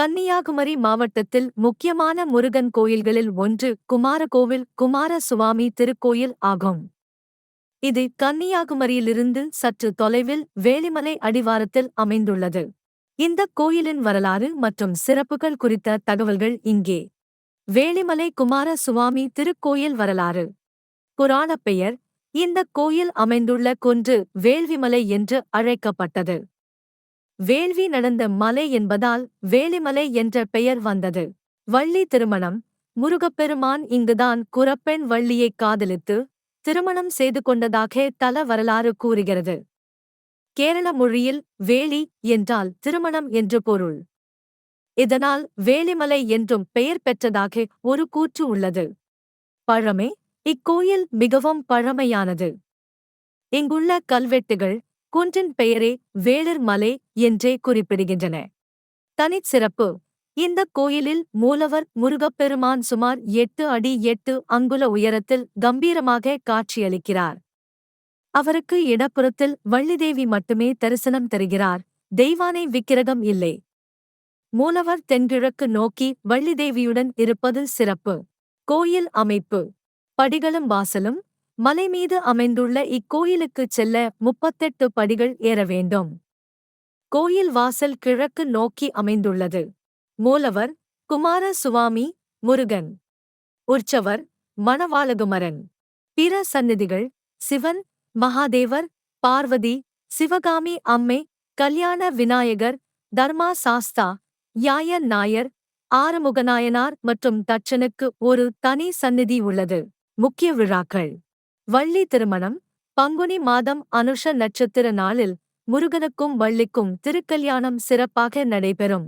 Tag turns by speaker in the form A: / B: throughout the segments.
A: கன்னியாகுமரி மாவட்டத்தில் முக்கியமான முருகன் கோயில்களில் ஒன்று குமாரகோவில் குமார சுவாமி திருக்கோயில் ஆகும். இது கன்னியாகுமரியிலிருந்து சற்று தொலைவில் வேலிமலை அடிவாரத்தில் அமைந்துள்ளது. இந்த கோயிலின் வரலாறு மற்றும் சிறப்புகள் குறித்த தகவல்கள் இங்கே. வேலிமலை குமார சுவாமி திருக்கோயில் வரலாறு. புராணப் பெயர் இந்த கோயில் அமைந்துள்ள குன்று வேள்விமலை என்று அழைக்கப்பட்டது. வேள்வி நடந்த மலை என்பதால் வேலிமலை என்ற பெயர் வந்தது. வள்ளி திருமணம். முருகப்பெருமான் இங்குதான் குரப்பெண் வள்ளியைக் காதலித்து திருமணம் செய்து கொண்டதாக தல வரலாறு கூறுகிறது. கேரள மொழியில் வேலி என்றால் திருமணம் என்று பொருள். இதனால் வேலிமலை என்றும் பெயர் பெற்றதாக ஒரு கூற்று உள்ளது. பழமை. இக்கோயில் மிகவும் பழமையானது. இங்குள்ள கல்வெட்டுகள் குன்றின் பெயரே வேளிர் மலை என்றே குறிப்பிடுகின்றன. தனிச்சிறப்பு இந்த கோயிலில் மூலவர் முருகப்பெருமான் சுமார் எட்டு அடி எட்டு அங்குல உயரத்தில் கம்பீரமாக காட்சியளிக்கிறார். அவருக்கு இடப்புறத்தில் வள்ளிதேவி மட்டுமே தரிசனம் தருகிறார். தெய்வானை விக்கிரகம் இல்லை. மூலவர் தென்கிழக்கு நோக்கி வள்ளிதேவியுடன் இருப்பது சிறப்பு. கோயில் அமைப்பு. படிகளும் வாசலும் மலை மீது அமைந்துள்ள இக்கோயிலுக்குச் செல்ல முப்பத்தெட்டு படிகள் ஏற வேண்டும். கோயில் வாசல் கிழக்கு நோக்கி அமைந்துள்ளது. மூலவர் குமார சுவாமி முருகன். உற்சவர் மணவாளகுமரன். பிற சந்நிதிகள் சிவன் மகாதேவர் பார்வதி சிவகாமி அம்மை கல்யாண விநாயகர் தர்மா சாஸ்தா யாய நாயர் ஆறுமுகநாயனார் மற்றும் தட்சனுக்கு ஒரு தனி சந்நிதி உள்ளது. முக்கிய விழாக்கள். வள்ளி திருமணம் பங்குனி மாதம் அனுஷ நட்சத்திர நாளில் முருகனுக்கும் வள்ளிக்கும் திருக்கல்யாணம் சிறப்பாக நடைபெறும்.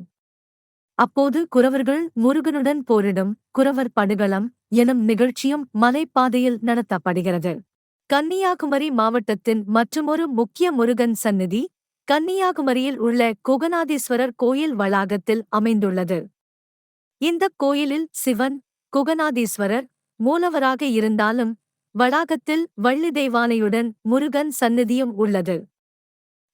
A: அப்போது குறவர்கள் முருகனுடன் போரிடும் குறவர் படுகளம் எனும் நிகழ்ச்சியும் மலைப்பாதையில் நடத்தப்படுகிறது. கன்னியாகுமரி மாவட்டத்தின் மற்றுமொரு முக்கிய முருகன் சந்நிதி கன்னியாகுமரியில் உள்ள குகநாதீஸ்வரர் கோயில் வளாகத்தில் அமைந்துள்ளது. இந்த கோயிலில் சிவன் குகநாதீஸ்வரர் மூலவராக இருந்தாலும் வளாகத்தில் வள்ளி தெய்வானையுடன் முருகன் சந்நிதியும் உள்ளது.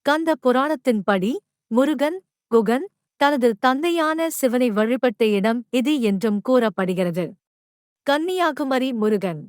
A: கந்த புராணத்தின்படி முருகன் குகன் தனது தந்தையான சிவனை வழிபட்ட இடம் இது என்றும் கூறப்படுகிறது. கன்னியாகுமரி முருகன்.